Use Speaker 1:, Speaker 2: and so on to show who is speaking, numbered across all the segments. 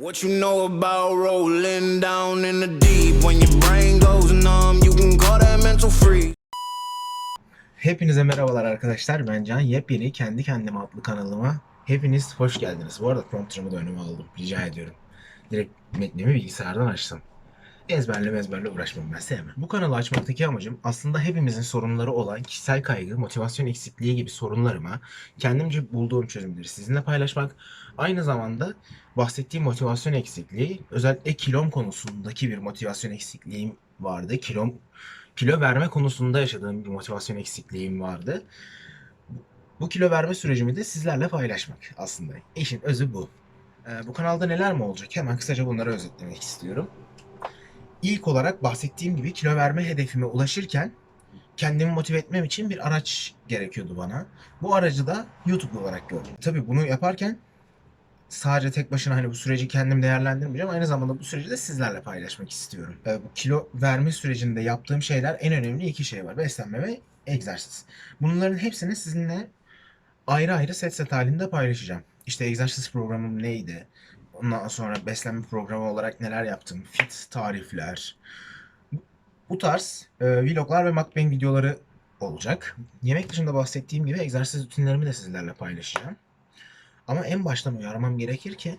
Speaker 1: What you know about rolling down in the deep? When your brain goes numb, you can call that mental freeze.
Speaker 2: Hepinize merhabalar arkadaşlar. Ben Can. Yepyeni kendi kendime adlı kanalıma hepiniz hoş geldiniz. Bu arada prompterımı da önüme aldım. Rica ediyorum. Direkt metnimi bilgisayardan açtım. Ezberle ezberle uğraşmam ben sevmem. Bu kanalı açmaktaki amacım aslında hepimizin sorunları olan kişisel kaygı, motivasyon eksikliği gibi sorunlarıma kendimce bulduğum çözümleri sizinle paylaşmak. Aynı zamanda bahsettiğim motivasyon eksikliği özellikle kilom konusundaki bir motivasyon eksikliğim vardı. Kilom kilo verme konusunda yaşadığım bir motivasyon eksikliğim vardı. Bu kilo verme sürecimi de sizlerle paylaşmak aslında. İşin özü bu. Ee, bu kanalda neler mi olacak? Hemen kısaca bunları özetlemek istiyorum. İlk olarak bahsettiğim gibi kilo verme hedefime ulaşırken kendimi motive etmem için bir araç gerekiyordu bana. Bu aracı da YouTube olarak gördüm. Tabii bunu yaparken sadece tek başına hani bu süreci kendim değerlendirmeyeceğim. Aynı zamanda bu süreci de sizlerle paylaşmak istiyorum. Ee, bu kilo verme sürecinde yaptığım şeyler en önemli iki şey var. Beslenme ve egzersiz. Bunların hepsini sizinle ayrı ayrı set set halinde paylaşacağım. İşte egzersiz programım neydi? Ondan sonra beslenme programı olarak neler yaptım? Fit tarifler. Bu tarz e, vloglar ve mukbang videoları olacak. Yemek dışında bahsettiğim gibi egzersiz rutinlerimi de sizlerle paylaşacağım. Ama en baştan uyarmam gerekir ki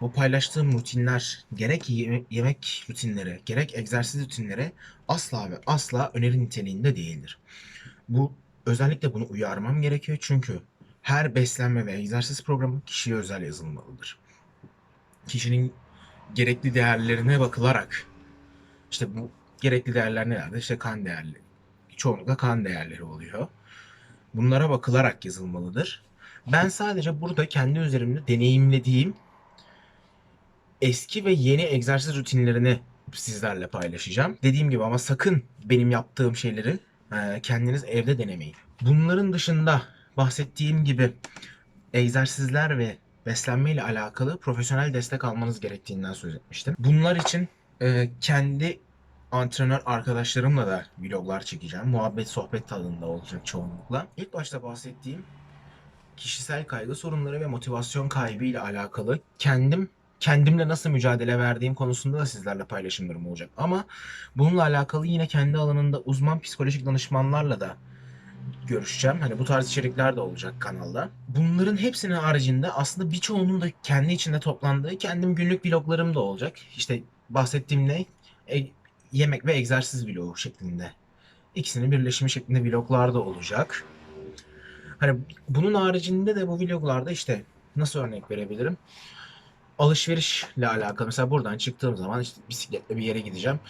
Speaker 2: bu paylaştığım rutinler gerek yeme- yemek rutinleri gerek egzersiz rutinleri asla ve asla öneri niteliğinde değildir. Bu özellikle bunu uyarmam gerekiyor çünkü her beslenme ve egzersiz programı kişiye özel yazılmalıdır. Kişinin gerekli değerlerine bakılarak işte bu gerekli değerler nelerdir? İşte kan değerleri. Çoğunlukla kan değerleri oluyor. Bunlara bakılarak yazılmalıdır. Ben sadece burada kendi üzerimde deneyimlediğim eski ve yeni egzersiz rutinlerini sizlerle paylaşacağım. Dediğim gibi ama sakın benim yaptığım şeyleri e, kendiniz evde denemeyin. Bunların dışında bahsettiğim gibi egzersizler ve beslenme ile alakalı profesyonel destek almanız gerektiğinden söz etmiştim. Bunlar için e, kendi antrenör arkadaşlarımla da vloglar çekeceğim. Muhabbet sohbet tadında olacak çoğunlukla. İlk başta bahsettiğim kişisel kaygı sorunları ve motivasyon kaybı ile alakalı kendim kendimle nasıl mücadele verdiğim konusunda da sizlerle paylaşımlarım olacak. Ama bununla alakalı yine kendi alanında uzman psikolojik danışmanlarla da görüşeceğim. Hani bu tarz içerikler de olacak kanalda. Bunların hepsinin haricinde aslında birçoğunun da kendi içinde toplandığı kendim günlük vloglarım da olacak. İşte bahsettiğim ne? E, yemek ve egzersiz vlogu şeklinde. İkisinin birleşimi şeklinde vloglar da olacak. Hani bunun haricinde de bu vloglarda işte nasıl örnek verebilirim? Alışverişle alakalı. Mesela buradan çıktığım zaman işte bisikletle bir yere gideceğim.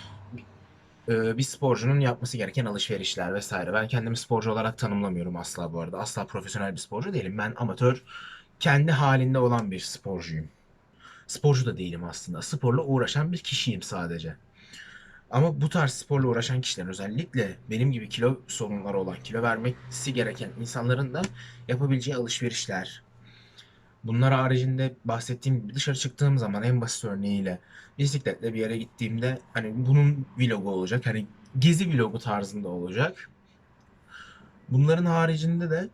Speaker 2: Bir sporcunun yapması gereken alışverişler vesaire. Ben kendimi sporcu olarak tanımlamıyorum asla bu arada. Asla profesyonel bir sporcu değilim. Ben amatör, kendi halinde olan bir sporcuyum. Sporcu da değilim aslında. Sporla uğraşan bir kişiyim sadece. Ama bu tarz sporla uğraşan kişilerin özellikle benim gibi kilo sorunları olan, kilo vermesi gereken insanların da yapabileceği alışverişler. Bunlar haricinde bahsettiğim dışarı çıktığım zaman en basit örneğiyle bisikletle bir yere gittiğimde hani bunun vlogu olacak. Hani gezi vlogu tarzında olacak. Bunların haricinde de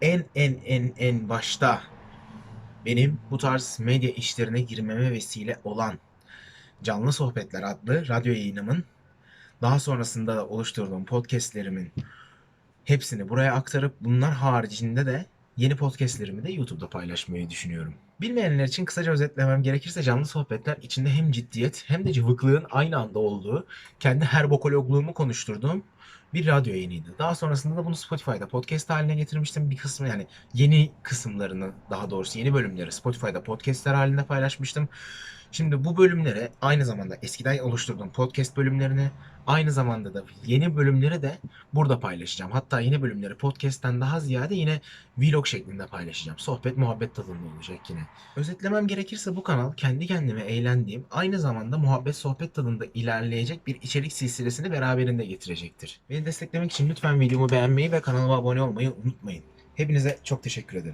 Speaker 2: en en en en başta benim bu tarz medya işlerine girmeme vesile olan Canlı Sohbetler adlı radyo yayınımın daha sonrasında da oluşturduğum podcastlerimin hepsini buraya aktarıp bunlar haricinde de yeni podcastlerimi de YouTube'da paylaşmayı düşünüyorum. Bilmeyenler için kısaca özetlemem gerekirse canlı sohbetler içinde hem ciddiyet hem de cıvıklığın aynı anda olduğu, kendi herbokologluğumu konuşturduğum bir radyo yayınıydı. Daha sonrasında da bunu Spotify'da podcast haline getirmiştim. Bir kısmı yani yeni kısımlarını daha doğrusu yeni bölümleri Spotify'da podcastler halinde paylaşmıştım. Şimdi bu bölümleri aynı zamanda eskiden oluşturduğum podcast bölümlerini aynı zamanda da yeni bölümleri de burada paylaşacağım. Hatta yeni bölümleri podcast'ten daha ziyade yine vlog şeklinde paylaşacağım. Sohbet muhabbet tadında olacak yine. Özetlemem gerekirse bu kanal kendi kendime eğlendiğim aynı zamanda muhabbet sohbet tadında ilerleyecek bir içerik silsilesini beraberinde getirecektir. Beni desteklemek için lütfen videomu beğenmeyi ve kanalıma abone olmayı unutmayın. Hepinize çok teşekkür ederim.